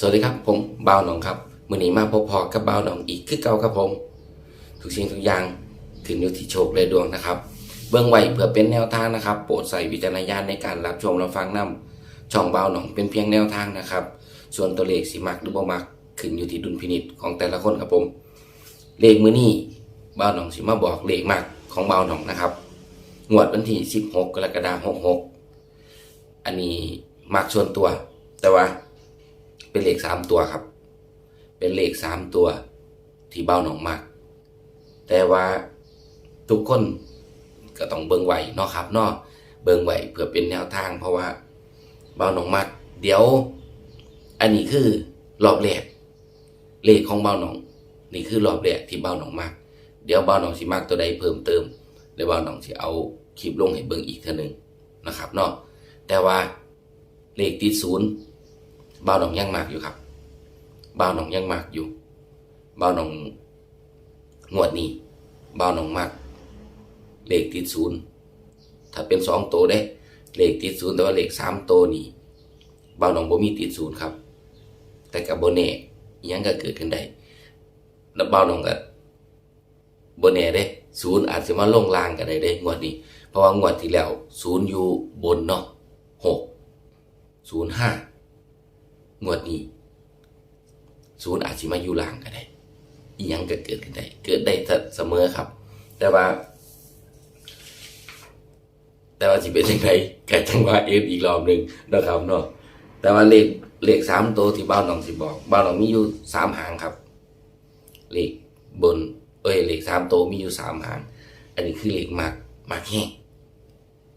สวัสดีครับผมบ่าวหนองครับมื่อนี้มาพบพอกับบ่าวหนองอีกคือเก่าครับผม ทุกสิ่งทุกอย่างถึงอยู่ที่โชคและดวงนะครับ เบื้องไว้เพื่อเป็นแนวทางนะครับ โปรดใส่วิจารณญาณในการรับชมรับฟังนํช่องบ่าวหนองเป็นเพียงแนวทางนะครับ ส่วนตัวเลขสิมักหรือบ่มักขึ้นอยู่ที่ดุลพินิจของแต่ละคนครับผม เลขมือนี้บ่าวหนองสิมาบอกเลขมักของบ่าวหนองนะครับงวดวันที่ 16 กรกฎาคม66 อันนี้มักส่วนตัวแต่ว่า เป็นเลขสามตัวครับ เป็นเลขสามตัวที่เบาหนองมาก แต่ว่าทุกคนก็ต้องเบิ่งไหวเนาะครับเนาะเบิ่งไหวเพื่อเป็นแนวทาง เพราะว่าเบาหนองมากเดี๋ยว อันนี้คือรอบแรกเลขของเบาหนอง นี่คือรอบแรกที่เบาหนองมาก เดี๋ยวเบาหนองสิมากตัวใดเพิ่มเติมแล้วเบาหนองสิเอาคลิปลงให้เบิ่งอีกเท่านึงนะครับเนาะแต่ว่าเลขติดศูนย์ บ่าวหนองยังหมากอยู่ครับบ่าวหนองยังหมากอยู่บ่าวหนองงวดนี้บ่าวหนองมากเลขติดศูนย์ถ้าเป็นสองโตได้เลขติดศูนย์แต่ว่าเลขสามโตนี่บ่าวหนองบ่มีติดศูนย์ครับ แต่กับโบเน่ยังก็เกิดขึ้นได้แล้วบ่าวหนองก็โบเน่เด้ศูนย์อาจจะมาลงล่างกันได้เด้งวดนี้ เพราะว่างวดที่แล้วศูนย์อยู่บนเนาะหกศูนย์ห้า งวดนี้ศูนย์อาจจะมาอยู่ล่างก็ได้อีหยังก็เกิดขึ้นได้ เกิดได้เสมอครับ แต่ว่า แต่ว่าสิเป็นยังไงก็จังว่าเอฟอีกรอบหนึ่งนะครับเนาะแต่ว่าเลขเลขสามตัวที่บ้านน้องสิบอกบ้านน้องมีอยู่สามหางครับ เลขบน เอ้ยเลขสามตัวมีอยู่สามหาง อันนี้คือเลขมากมากแห้ง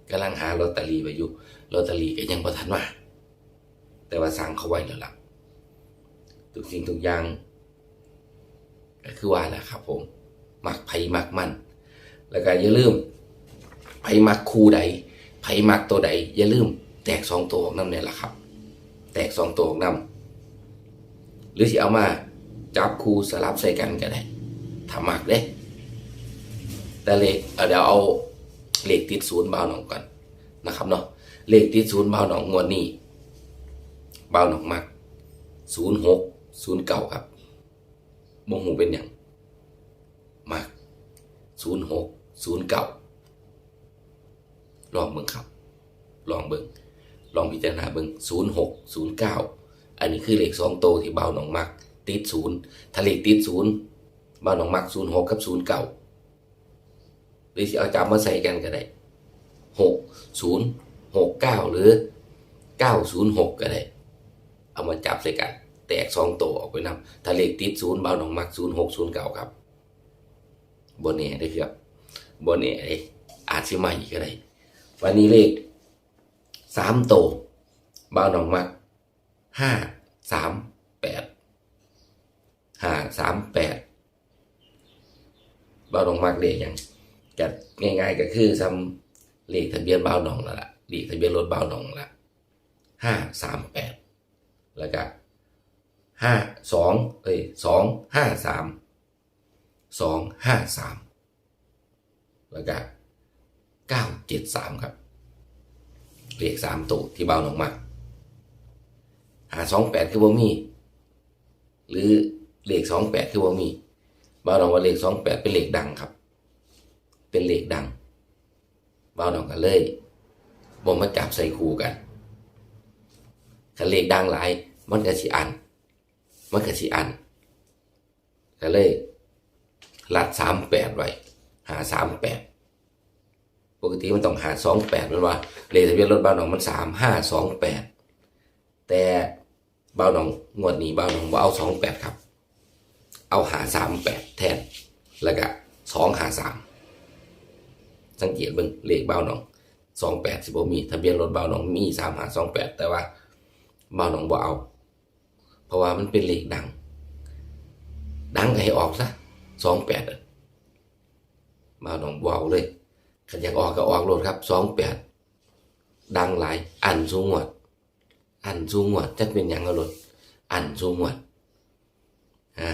กำลังหาลอตเตอรี่ไปอยู่ลอตเตอรี่ก็ยังบ่ทันมา แต่ว่าสั่งเขาไว้แล้วล่ะทุกสิ่งทุกอย่างก็คือว่าแหละครับผมมักไผ่มักมัน แล้วก็อย่าลืมไผ่มักคู่ใดไผ่มักตัวใด อย่าลืม แตกสองตัวออกน้ำเนี่ยแหละครับ แตกสองตัวออกน้ำหรือสิเอามาจับคู่สลับใส่กันก็ได้ถ้ามักเด้ แต่เลขเอาเดี๋ยวเอาเลขติดศูนย์เบาหน่องก่อนนะครับเนาะเลขติดศูนย์เบาหน่องงวดนี้ เบาหนองมักศูนย์หกศูนย์เก่าครับมงหูเป็นอย่างมักศูนย์หกศูนย์เก่าลองเบิ่งครับ ลองเบิ่งลองพิจารณาเบิ่งศูนย์หกศูนย์เก้าอันนี้คือเลขสองโตที่เบาหนองมักติดศูนย์ถ้าเลติดศูนย์เบาหนองมักศูนย์หกกับศูนย์เก่าหรือสิเอาจับมาใส่กันก็ได้หกศูนย์หกเก้าหรือเก้าศูนย์หกก็ได้ เอามาจับใส่กัน แตกสองตัวออกไปนำถ้าเลขติดศูนย์เบาหนองมักศูนย์หกศูนย์เก่าครับบนเน่ได้ครับบนเน่เลยอาจสิมาอีกก็ได้วันนี้เลขสามตัวเบาหนองมักห้าสามแปดห้าสามแปดเบาหนองมักเลขอย่างจัดง่ายๆก็คือซ้ำเลขทะเบียนเบาหนองนั่นแหละเลขทะเบียนรถเบาหนองละห้าสามแปด แล้วก็ห้าสองเอ้ยสองห้าสามสองห้าสามแล้วก็เก้าเจ็ดสามครับเลขสามตัวที่เบาลงมาหาสองแปดคือบ่มี หรือเลขสองแปดคือบ่มีเบาลงว่าเลขสองแปดเป็นเลขดังครับ เป็นเลขดังเบาลงกันเลยบ่มาจับใส่คู่กัน คันเลขดังหลาย มันก็สิอัน มันก็สิอันก็เลยลัดสามแปดไว้หาสามแปดปกติมันต้องหาสองแปดมันว่าเลขทะเบียนรถบ้านหนองมันสามห้าสองแปดแต่บ้านหนองงวดนี้บ้านหนองว่าเอาสองแปดครับ เอาหาสามแปดแทนแล้วก็สองหาสามสังเกตเบิ่งเลขบ้านหนองสองแปดสิบมี ทะเบียนรถบ้านหนองมีสามหาสองแปดแต่ว่า บ้านหนองบ่เอา เพราะว่ามันเป็นเลขดัง ดังให้ออกซะสองแปดบ้านหนองบ่เอาเลยขันอยากออกก็ออกรถครับสองแปดดังหลาย อันสูงหวด อันสูงหวดจะเป็นอย่างเอารถอันสูงหวดฮะ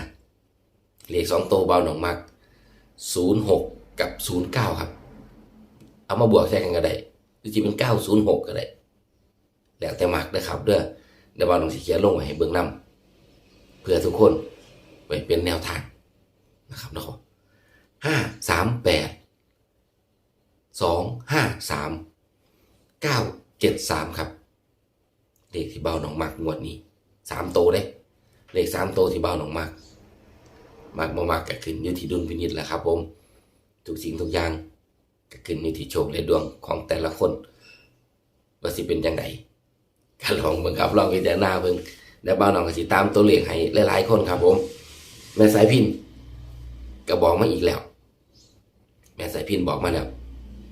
เลขสองโตเบาหนองมักศูนย์หกกับศูนย์เก้าครับ เอามาบวกแทนกันก็ได้หรือจะเป็นเก้าศูนย์หกก็ได้แล้วแต่มักนะครับเด้อ เดี๋ยวบาลองสิเขียนลงไว้ให้เบิ่งนพื่อทุกคนไว้เป็นแนวทางนะครับเนาะห้าสามแปดสองห้าสามเก้าเจ็ดสามครับเลขที่เบาหนองมากงวดนี้สามโตเลยเลขสามโตที่เบาหนองมากมากมามากก็ขึ้นอยู่ที่ดุลพินิจแหละครับ ผมทุกสิ่งทุกอย่างก็ขึ้นอยู่ที่โชคและดวงของแต่ละคนว่าสิเป็นยังไง ก็ลองเบิ่งครับลองพิจารณาเบิ่งแล้วบ้านน้องก็สิตามตัวเลขให้หลายๆคนครับผม แม่สายพินก็บอกมาอีกแล้ว แม่สายพินบอกมาแล้ว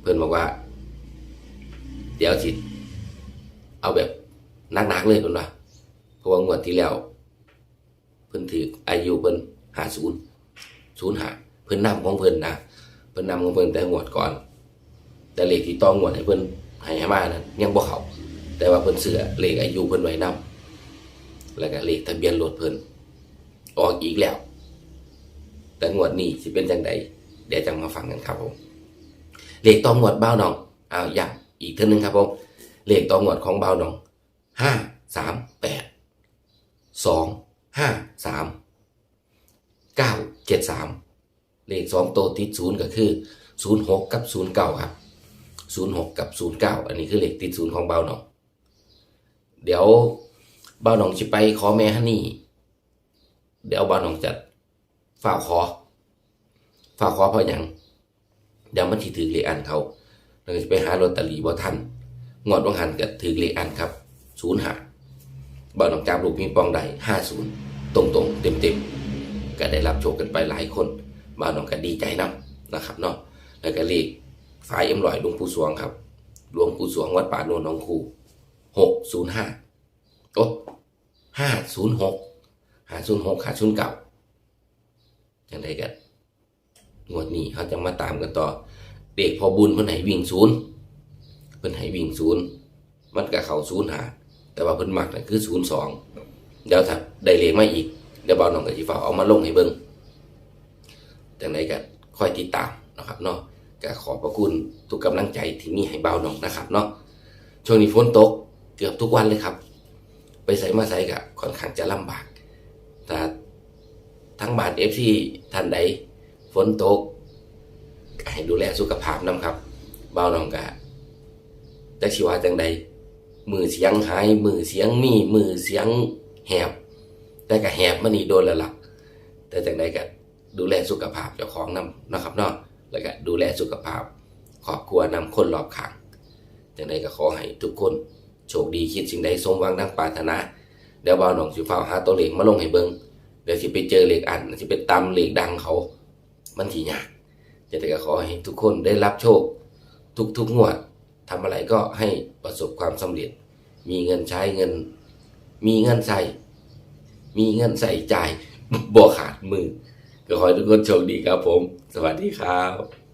เพื่อนบอกว่า เดี๋ยวสิเอาแบบนักๆเลยคนว่าเพราะว่างวดที่แล้ว เพิ่อนถืออายุเพิ่อนหาศูนย์ศูนย์หาเพิ่อนนำของเพิ่อนนะเพิ่อนนำของเพิ่อนแต่งวดก่อน แต่เลขที่ต้องงวดให้เพิ่อนให้มานั้นยังบ่เขา แต่ว่าเพิ่นเสือเลขอายุเพิ่นไว้นำแล้วก็เลขทะเบียนรถเพิ่นออกอีกแล้ว แต่งวดนี้สิเป็นจังใดเดี๋ยวจะมาฟังกันครับผมเลขต่องวดเบ้าน้องอ้าวย้ำอีกเท่านึงครับผมเลขต่องวดของเบ้าน้องห้าสามแปดสองห้าสามเก้าเจ็ดสามเลขสองตัวติดศูนย์ก็คือศูนย์หกกับศูนย์เก้าครับศูนย์หกกับศูนย์เก้าอันนี้คือเลขติดศูนย์ของเบ้าวน้อง เดี๋ยวบ้าวหนองจะไปขอแม่ฮันนี่ เดี๋ยวบ้าวหนองจะฝากขอฝากขอเพราะหยังเดี๋ยวมันที่ถือเลขอันเขาเราจะไปหาลอตเตอรี่บ่ทันงอดวังหันก็ถือเลขอันครับศูนย์หาบ้าวหนองจับลูกปิงปองได้ห้าศูนย์ตรงตรงเต็มเต็มก็ได้รับโชคกันไปหลายคนบ้าวหนองก็ดีใจนํนะครับเนาะแล้วก็เลขฝ่ายเอ็มลอยหลวงปู่สวงครับหลวงปู่สวงวัดป่าโนนหนองคู หกศูนย์ห้าโอ้ห้าศูนย์หกห้าศูนย์หกหาศูนย์เก้าจังไดกันงวดนี้เขาจะมาตามกันต่อ เด็กพอบุญเพิ่นให้วิ่งศูนย์เพิ่นให้วิ่งศูนย์มันก็เข้าศูนย์หาแต่ว่าเพิ่นมักนั่นคือศูนย์สองเดี๋ยวถ้าได้เลขมาอีก เดี๋ยวบ่าวน้องก็สิฝาเอามาลงให้เบิ่งจังไดกันค่อยติดตามนะครับเนาะก็ขอบพระคุณทุกกำลังใจที่มีให้บ่าวน้องนะครับเนาะช่วงนี้ฝนตก เกือบทุกวันเลยครับ ไปใส่มาใส่ก็ค่อนข้างจะลำบากถ้าทั้งบ้านเอฟซีท่านใดฝนตกให้ดูแลสุขภาพนํครับเบานองกะจักสิว่าจังใดมือเสียงหายมือเสียงมีมือเสียงแหบ แต่ก็แหบมันนี่โดนล้วล่ะแต่จังใดก็ดูแลสุขภาพเจ้าของนํนะครับเนาะแล้วก็ดูแลสุขภาพครอบครัวนำคนรอบข้างจังใดก็ขอให้ทุกคน โชคดีคิดสิ่งใดสมหวังดังปรารถนาเดี๋ยวบ่าวหนองสิฟ้าหาตัวเหลขมาลงให้เบิงเดี๋ยวสิไปเจอเหลขอันสิไปตำเหลขดังเขา มันทียากจะได้ก็ขอให้ทุกคนได้รับโชค ทุกๆงวดทำอะไรก็ให้ประสบความสำเร็จ มีเงินใช้เงิน มีเงินใส่ มีเงินใส่จ่ายบ่ขาดมือ ก็ขอให้ทุกคนโชคดีครับผม สวัสดีครับ